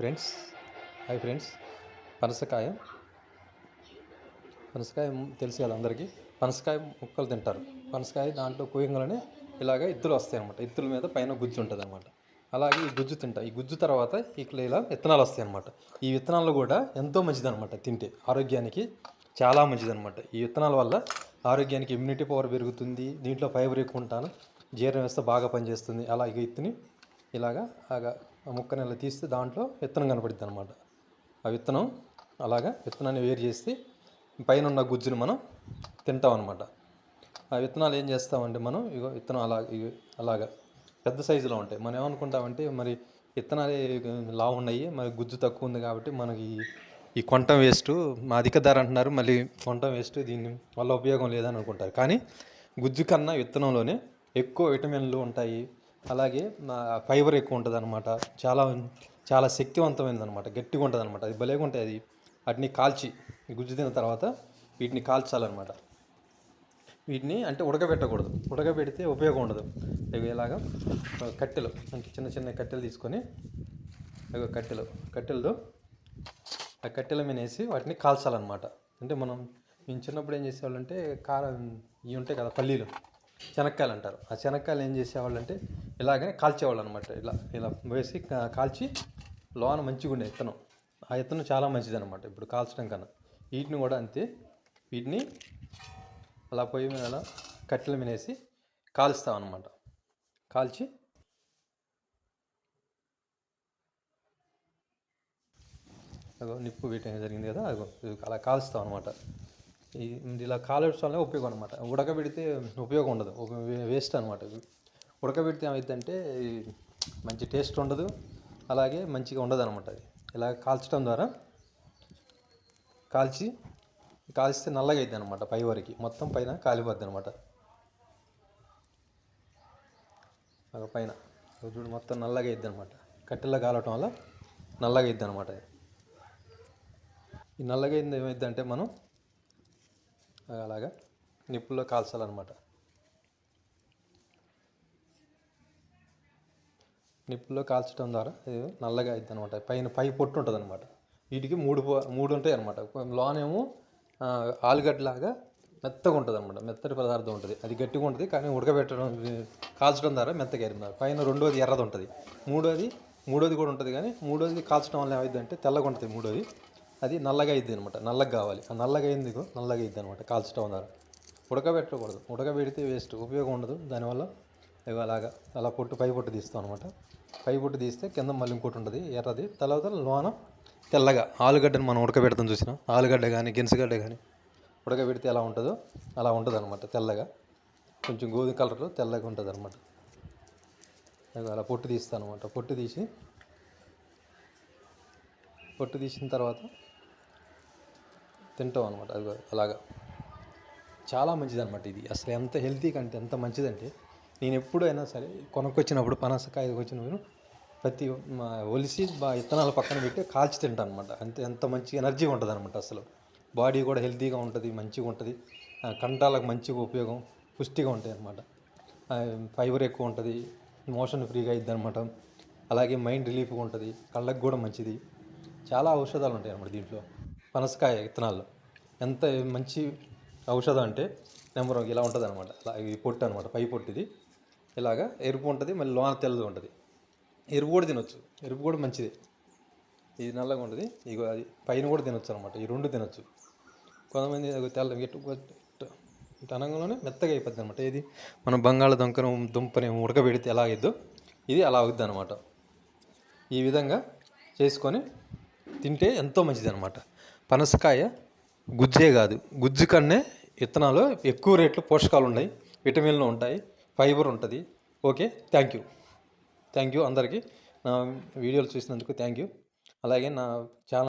Friends hi friends పనసకాయ. పనసకాయ తెలుసు కదా అందరికీ? పనసకాయ ముక్కలు తింటారు. పనసకాయ దాంట్లో కోయంగానే ఇలాగ ఇత్తులు వస్తాయి అన్నమాట ఇత్తుల మీద పైన గుజ్జు ఉంటుంది అనమాట అలాగే ఈ గుజ్జు తింటా. ఈ గుజ్జు తర్వాత ఇట్లా ఇలా విత్తనాలు వస్తాయి అన్నమాట ఈ విత్తనాలు కూడా ఎంతో మంచిదనమాట తింటే. ఆరోగ్యానికి చాలా మంచిదనమాట ఈ విత్తనాల వల్ల ఆరోగ్యానికి ఇమ్యూనిటీ పవర్ పెరుగుతుంది. దీంట్లో ఫైబర్ ఎక్కువ ఉంటాను. జీర్ణ వ్యవస్థ బాగా పనిచేస్తుంది. అలాగే ఇత్తుని ఇలాగా ఆగా ఆ ముక్కని ఇలా తీస్తే దాంట్లో విత్తనం కనపడుద్ది అనమాట ఆ విత్తనం అలాగా విత్తనాన్ని వేరు చేసి పైన ఉన్న గుజ్జుని మనం తింటాం అనమాట ఆ విత్తనాలు ఏం చేస్తామంటే మనం ఇగో విత్తనం అలా అలాగా పెద్ద సైజులో ఉంటాయి. మనం ఏమనుకుంటామంటే మరి విత్తనాలు లావు ఉన్నాయి మరి గుజ్జు తక్కువ ఉంది కాబట్టి మనకి ఈ- ఈ కొంటం వేస్ట్ మా అధిక ధర అంటున్నారు మళ్ళీ కొంటం వేస్ట్ దీన్ని వల్ల ఉపయోగం లేదని అనుకుంటారు. కానీ గుజ్జు కన్నా విత్తనంలోనే ఎక్కువ విటమిన్లు ఉంటాయి అలాగే మా ఫైబర్ ఎక్కువ ఉంటుంది అనమాట చాలా చాలా శక్తివంతమైనది అనమాట గట్టిగా ఉంటుంది అనమాట అది భలేగా ఉంటాయి అది. వాటిని కాల్చి గుజ్జు తిన్న తర్వాత వీటిని కాల్చాలన్నమాట. వీటిని అంటే ఉడకబెట్టకూడదు. ఉడకబెడితే ఉపయోగం ఉండదు. ఇవి ఇలాగా కట్టెలు. అంటే చిన్న చిన్న కట్టెలు తీసుకొని ఇగో కట్టెలు. కట్టెలతో ఆ కట్టెల మీద వేసి వాటిని కాల్చాలన్నమాట. అంటే మనం మేము చిన్నప్పుడు ఏం చేసేవాళ్ళంటే కారం ఇవి ఉంటాయి కదా పల్లీలు. శనక్కాయలు అంటారు. ఆ శనక్కాయలు ఏం చేసేవాళ్ళంటే ఇలాగనే కాల్చేవాళ్ళు అనమాట ఇలా ఇలా వేసి కాల్చి లోన మంచిగా ఉండే ఇత్తనం. ఆ ఇత్తనం చాలా మంచిది అనమాట ఇప్పుడు కాల్చడం కన్నా. వీటిని కూడా అంతే. వీటిని అలా పొయ్యి మీద అలా కట్టెల మీనేసి కాలుస్తాం అనమాట కాల్చి అగో నిప్పు వేయటం జరిగింది కదా అగో ఇది అలా కాలుస్తాం అనమాట ఇలా కాలడం వల్ల ఉపయోగం అనమాట. ఉడకబెడితే ఉపయోగం ఉండదు. వేస్ట్ అనమాట ఉడకబెడితే ఏమైందంటే మంచి టేస్ట్ ఉండదు అలాగే మంచిగా ఉండదు అనమాట అది. ఇలా కాల్చడం ద్వారా కాల్చి కాల్చితే నల్లగా అవుతుంది అనమాట పై వరకు. మొత్తం పైన కాలిపోద్ది అనమాట ఒక పైన చూడు మొత్తం నల్లగా అయింది అనమాట కట్టెల్లో కాలటం వల్ల నల్లగా అయింది అనమాట ఈ నల్లగా అయింది ఏమైందంటే మనం అలాగా నిప్పుల్లో కాల్చాలన్నమాట. నిప్పుల్లో కాల్చడం ద్వారా ఇది నల్లగా అవుతుంది అనమాట పైన పై పొట్టు ఉంటుంది అనమాట వీటికి మూడు మూడు ఉంటాయి అనమాట లోనేమో ఆలుగడ్డలాగా మెత్తగా ఉంటుంది అనమాట మెత్తటి పదార్థం ఉంటుంది. అది గట్టిగా ఉంటుంది కానీ ఉడకబెట్టడం కాల్చడం ద్వారా మెత్తగా అయింది పైన రెండోది ఎర్రది ఉంటుంది. మూడోది మూడోది కూడా ఉంటుంది కానీ మూడోది కాల్చడం వల్ల ఏమైంది అంటే తెల్లగా ఉంటుంది మూడోది. అది నల్లగా అయింది అనమాట నల్లగా కావాలి. ఆ నల్లగా అయింది నల్లగా అయింది అనమాట కాల్చడం ద్వారా. ఉడకబెట్టకూడదు. ఉడకబెడితే వేస్ట్ ఉపయోగం ఉండదు. దానివల్ల ఇవి అలాగా అలా పొట్టు పై పొట్టు తీస్తాం అనమాట పై పొట్టు తీస్తే కింద మళ్ళీ ఇంకోటి ఉంటుంది ఎర్రది. తర్వాత లోన తెల్లగా ఆలుగడ్డను మనం ఉడకబెడతాం చూసినాం ఆలుగడ్డ కానీ గిన్సగడ్డ కానీ ఉడకబెడితే ఎలా ఉంటుందో అలా ఉంటుంది అనమాట తెల్లగా. కొంచెం గోధుమ కలర్లో తెల్లగా ఉంటుంది అనమాట అలా పొట్టు తీస్తాను అనమాట పొట్టు తీసి పొట్టు తీసిన తర్వాత తింటాం అనమాట అది అలాగా. చాలా మంచిది అనమాట ఇది. అసలు ఎంత హెల్తీ కంటే ఎంత మంచిదంటే నేను ఎప్పుడైనా సరే కొనుక్కొచ్చినప్పుడు పనసకాయ వచ్చినప్పుడు ప్రతి మా ఒలిసి మా విత్తనాల పక్కన పెట్టి కాల్చి తింటాను అనమాట అంతే ఎంత మంచి ఎనర్జీగా ఉంటుంది అనమాట అసలు. బాడీ కూడా హెల్తీగా ఉంటుంది మంచిగా ఉంటుంది. కంటాలకు మంచిగా ఉపయోగం పుష్టిగా ఉంటాయి అనమాట ఫైబర్ ఎక్కువ ఉంటుంది మోషన్ ఫ్రీగా అయింది అనమాట అలాగే మైండ్ రిలీఫ్గా ఉంటుంది కళ్ళకు కూడా మంచిది. చాలా ఔషధాలు ఉంటాయి అన్నమాట దీంట్లో పనసకాయ విత్తనాల్లో ఎంత మంచి ఔషధం అంటే నెంబర్ ఇలా ఉంటుంది అనమాట అలా ఈ పొట్టు అనమాట పై పొట్టు ఇది ఇలాగా ఎరుపు ఉంటుంది మళ్ళీ లోన తెల్లది ఉంటుంది. ఎరుపు కూడా తినొచ్చు. ఎరుపు కూడా మంచిది. ఇది నల్లగా ఉంటుంది. ఇగో అది పైన కూడా తినొచ్చు అనమాట ఈ రెండు తినొచ్చు. కొంతమంది తెల్ల ఎట్టు అనగానే మెత్తగా అయిపోద్ది అనమాట ఇది మనం బంగాళదుంకను దుంపని ఉడకబెడితే ఎలా అయిద్దో ఇది అలా అవుద్ది అనమాట ఈ విధంగా చేసుకొని తింటే ఎంతో మంచిది అనమాట పనసకాయ గుజ్జే కాదు. గుజ్జు కన్నే విత్తనాలు ఎక్కువ రేట్లు పోషకాలు ఉన్నాయి. విటమిన్లు ఉంటాయి. ఫైబర్ ఉంటుంది. Okay thank you. Thank you అందరికీ. నా వీడియోలు చూసినందుకు థ్యాంక్ యూ. అలాగే నా ఛానల్